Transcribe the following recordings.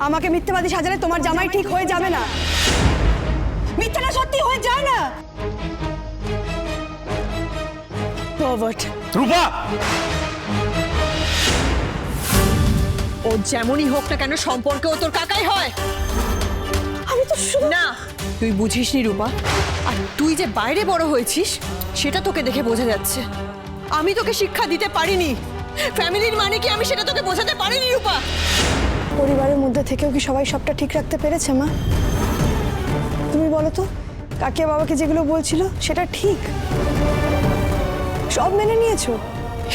আমাকে মিথ্যাবাদী সাজালে তোমার জামাই ঠিক হয়ে যাবে না। মিথ্যাটা সত্যি হয়ে যায় না। Pervert. রূপা ও যেমনই হোক না কেন সম্পর্কে ও তোর কাকাই হয়। আমি তো না তুই বুঝিসনি রূপা। আর তুই যে বাইরে বড় হয়েছিস সেটা তোকে দেখে বোঝা যাচ্ছে। আমি তোকে শিক্ষা দিতে পারিনি। ফ্যামিলির মানে কি আমি সেটা তোকে বোঝাতে পারিনি রূপা? পরিবারের মধ্যে থেকেও কি সবাই সবটা ঠিক রাখতে পেরেছে মা? তুমি বলো তো কাকিয়া বাবাকে যেগুলো বলছিল সেটা ঠিক? সব মেনে নিয়েছো?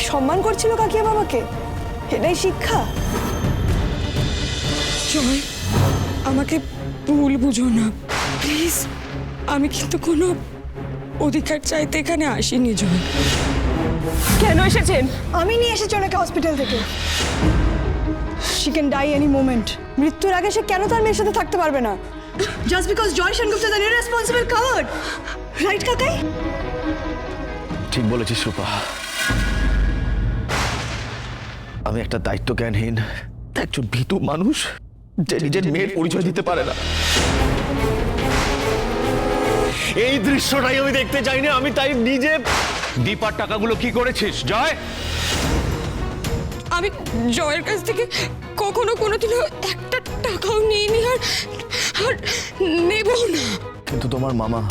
সম্মান করছিল কাকিয়া বাবাকে? এটাই শিক্ষা? জয় আমাকে ভুল বুঝো না। প্লিজ আমি কিন্তু কোনো অধিকার চাইতে এখানে আসিনি জয়। কেন এসেছেন? আমি নিয়ে এসেছি ওনাকে হসপিটাল থেকে। She can die any moment মৃত্যুর আগে সে কেন তার মেয়ের সাথে থাকতে পারবে না? Just because Joy Sengupta is an irresponsible coward right কাকাই ঠিক বলেছিস, রূপা। আমি একটা দায়িত্ব জ্ঞানহীন একজন ভীতু মানুষ যে নিজের মেয়ের পরিচয় দিতে পারে না। এই দৃশ্যটাই আমি দেখতে চাইনি, আমি তাই নিজে দীপার টাকাগুলো কি করেছিস, জয়? আমি জয়ের কাছ থেকে কখনো কোনোদিনও একটা টাকাও নিইনি আর আর নেবও না। কিন্তু তোমার মামা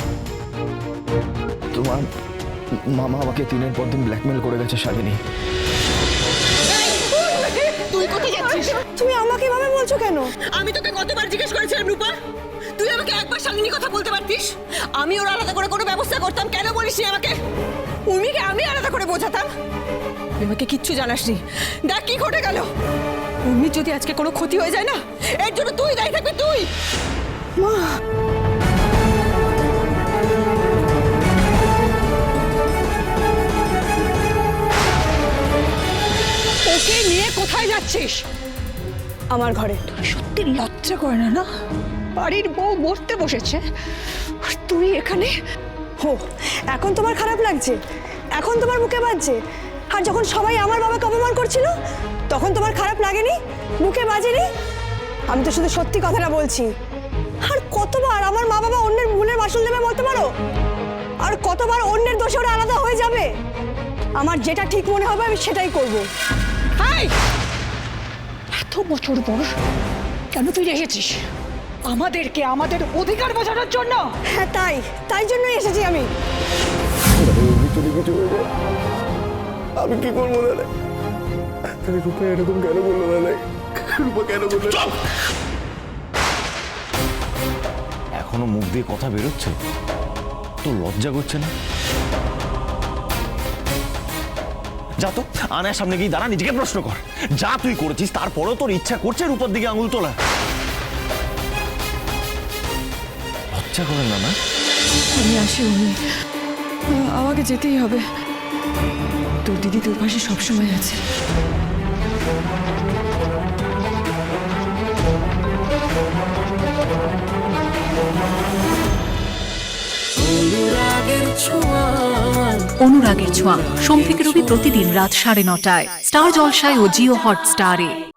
তোমার মামা আমাকে দিনের পর দিন ব্ল্যাকমেল করে গেছে শালিনী। তুই কোথায় যাচ্ছিস? তুমি আমাকে এভাবে বলছো কেন? আমি তোকে কতবার জিজ্ঞেস করেছিলাম রূপা। তুই আমাকে একবার শালিনী কথা বলতে পারতিস? আমি ওর আলাদা করে কোনো ব্যবস্থা করতাম কেন বলিস আমাকে? উর্মিকে আমি আলাদা করে বোঝাতাম? আমাকে কিচ্ছু জানাসনি। দেখ কি ঘটে গেল। উর্মির যদি আজকে কোনো ক্ষতি হয়ে যায় না এর জন্য তুই দায়ী থাকবি তুই। মা। ওকে নিয়ে কোথায় যাচ্ছিস? আমার ঘরে। সত্যি লজ্জা করে না না? বাড়ির বউ মরতে বসেছে। আর তুই এখানে? হো এখন তোমার খারাপ লাগছে। এখন তোমার মুখে বাজছে। আর যখন সবাই আমার বাবাকে অপমান করছিল তখন তোমার খারাপ লাগেনি? মুখে বাজেনি? আমি তো শুধু সত্যি কথাটা বলছি। আর কতবার আমার মা বাবা অন্যের ভুলের মাসুল দেবে বলতে পারো? আর কতবার অন্যের দোষে ওরা আলাদা হয়ে যাবে? আমার যেটা ঠিক মনে হবে আমি সেটাই করব। হাই এত বছর পর কেন তুই এসেছিস? আমাদেরকে আমাদের অধিকার বোঝানোর জন্য! হ্যাঁ তাই। তাই জন্যই এসেছি আমি। আমি কি করব দাদা তাহলে রূপা এরকম কেন বলল দাদা রূপা কেন বলল? এখনও মুখ দিয়ে কথা বেরোচ্ছে? তো লজ্জা করছে না? যা তো আনার সামনে গিয়ে দাঁড়া নিজেকে প্রশ্ন কর। যা তুই করেছিস তারপরেও তোর ইচ্ছা করছে রূপার দিকে আঙুল তোলা। লজ্জা করে না না? আমি আসি উনি আমাকে যেতেই হবে। তোর দিদি তোর পাশে সবসময় আছে। অনুরাগের ছোঁয়া। সোম থেকে রবি প্রতিদিন রাত সাড়ে নটায়। স্টার জলসায় ও জিও হটস্টারে।